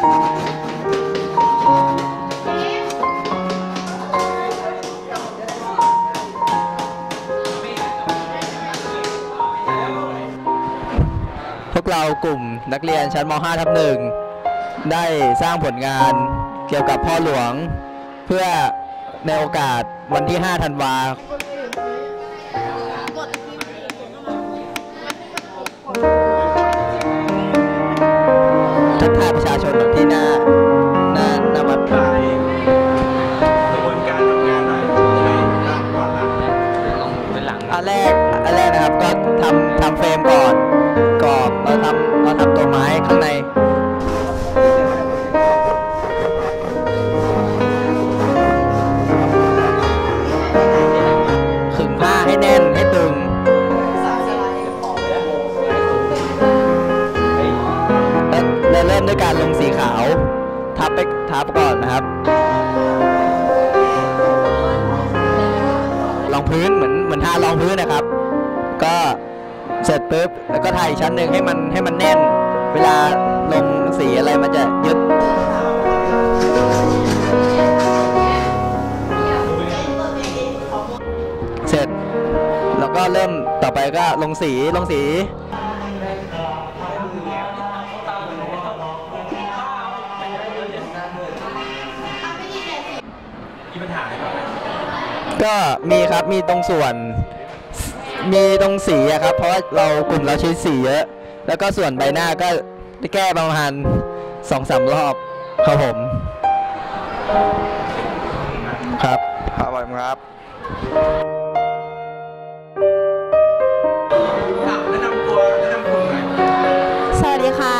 พวกเรากลุ่มนักเรียนชั้นม .5 ทับหนึ่งได้สร้างผลงานเกี่ยวกับพ่อหลวง เพื่อในโอกาสวันที่ 5 ธันวา นะครับรองพื้นเหมือนเหมือนทารองพื้นนะครับ ก็เสร็จปุ๊บแล้วก็ทาอีกชั้นหนึ่งให้มันให้มันแน่น เวลาลงสีอะไรมันจะยึดเสร็จแล้วก็เริ่มต่อไปก็ลงสีลงสี มีปัญหาอะไรบ้างไหมก็มีครับมีตรงส่วน มีตรงสีอะครับ เพราะว่าเรากลุ่มเราใช้สีเยอะ แล้วก็ส่วนใบหน้าก็ได้แก้ประมาณสองสามรอบครับผม ครับครับผมครับอะแนะนำตัวแนะนำกลุ่มหน่อยสวัสดีค่ะ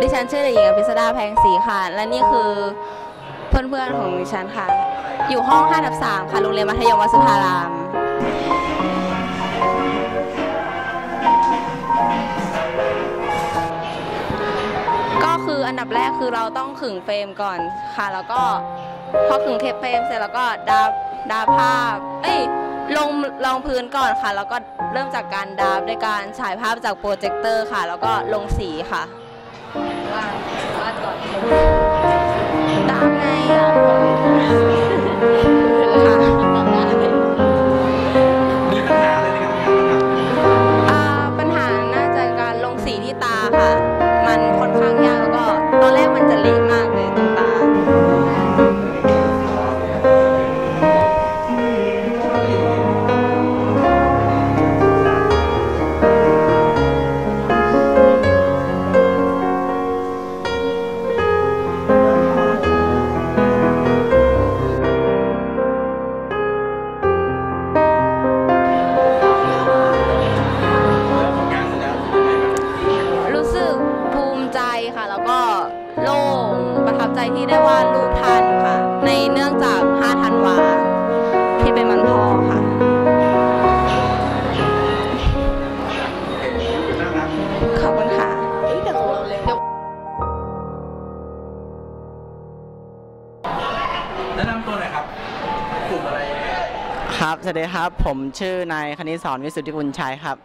ดิฉันชื่อเด็กหญิงอภิสดาแพงศรีค่ะ และนี่คือเพื่อนๆของดิฉันค่ะ อยู่ห้อง5ทับ3ค่ะ โรงเรียนมัธยมวัดสุธาราม ก็คืออันดับแรกคือเราต้องขึงเฟรมก่อนค่ะ แล้วก็พอขึงเทปเฟรมเสร็จแล้วก็ดาบดาบภาพ เอ้ย ลงรองพื้นก่อนค่ะ แล้วก็เริ่มจากการดาบด้วยการฉายภาพจากโปรเจคเตอร์ค่ะ แล้วก็ลงสีค่ะวาดวาดก่อนดาบไงอะ ค่ะ สวัสดีครับ ผมชื่อนายคณิตสอนวิสุทธิกุลชัยครับ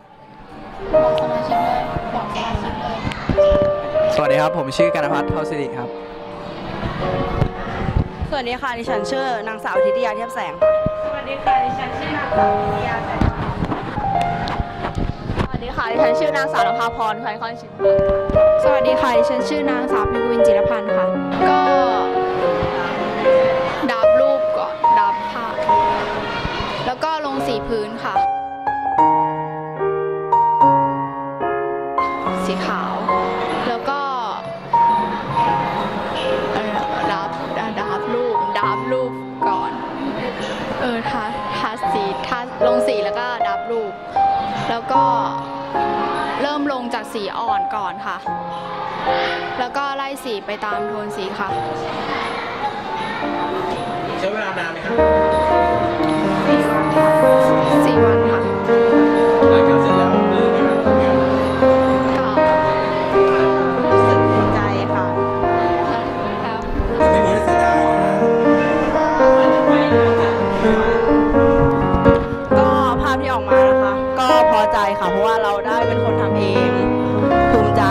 สวัสดีครับ ผมชื่อกันพัฒน์เทาสิริครับ สวัสดีค่ะ ดิฉันชื่อนางสาวทิติยาเทียบแสง สวัสดีค่ะ ดิฉันชื่อนางสาวพิยาสวัสดีค่ะ ดิฉันชื่อนางสาวนภาพรควันคอนชินสวัสดีค่ะ ดิฉันชื่อนางสาวพิวินจิรพันธ์ค่ะ ก็ พื้นค่ะ สีขาว แล้วก็ดับดับรูปดับรูปก่อน เออทาทาสีทาลงสีแล้วก็ดับรูป แล้วก็เริ่มลงจากสีอ่อนก่อนค่ะ แล้วก็ไล่สีไปตามโทนสีค่ะ ใช้เวลานานไหมครับาเราได้เป็นคนทำเองภูมิใจ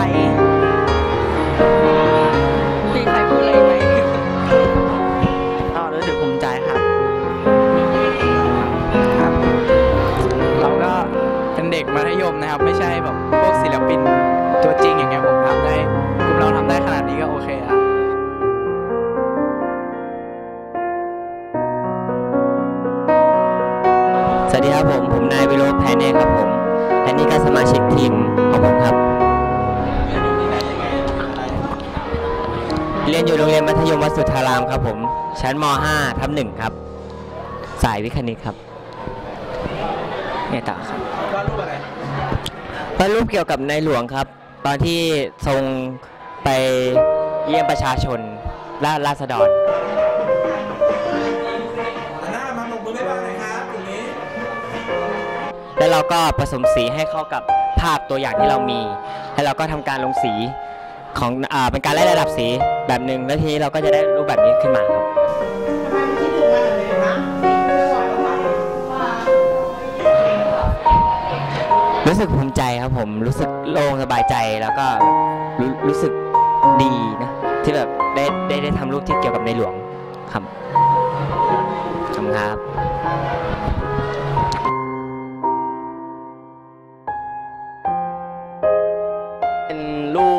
มีใครพูดอะไรไหมก็รู้สึกภูมิใจครับ ครับ เราก็เป็นเด็กมัธยมนะครับ ไม่ใช่แบบพวกศิลปินตัวจริงอย่างเงี้ยผมทำได้กลุ่มเราทำได้ขนาดนี้ก็โอเคแล้วสวัสดีครับผม ผมนายวิโรธแพนเน่ครับผม นี่ก็สมาชิกทีมของผมครับ เรียนอยู่โรงเรียนมัธยมวัดสุทธารามครับผม ชั้นม .5 ทับหนึ่งครับ สายวิคณิตครับเนี่ยต่อครับวาดรูปอะไรวาดรูปเกี่ยวกับในหลวงครับ ตอนที่ทรงไปเยี่ยมประชาชนราราษฎร แล้วเราก็ผสมสีให้เข้ากับภาพตัวอย่างที่เรามี แล้วเราก็ทำการลงสีของอ่าเป็นการไล่ระดับสีแบบหนึ่งแล้วทีนี้เราก็จะได้รูปแบบนี้ขึ้นมาครับรู้สึกภูมิใจครับผมรู้สึกโล่งสบายใจแล้วก็รู้รู้สึกดีนะ ที่แบบได้ได้ได้ทำรูปที่เกี่ยวกับในหลวงครับขอบคุณครับ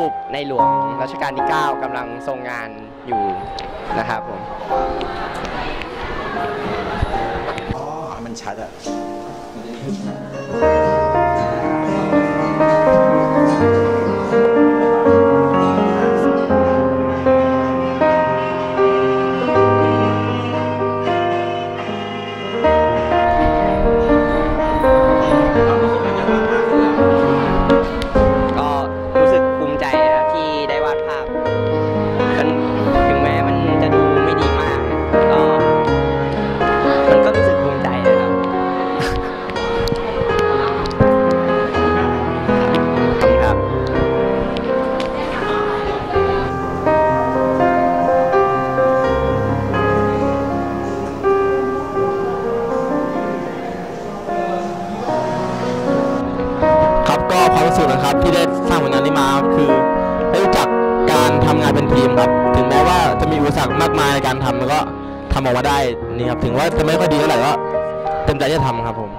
รูปในหลวงรัชกาลที่ 9กำลังทรงงานอยู่นะครับผมอ๋อมันชัดอะ ปสรรคมากมายในการทำแล้วก็ทำออกมาได้นี่ครับถึงว่าจะไม่ค่อยดีเท่าไหร่ก็เต็มใจจะทำครับผม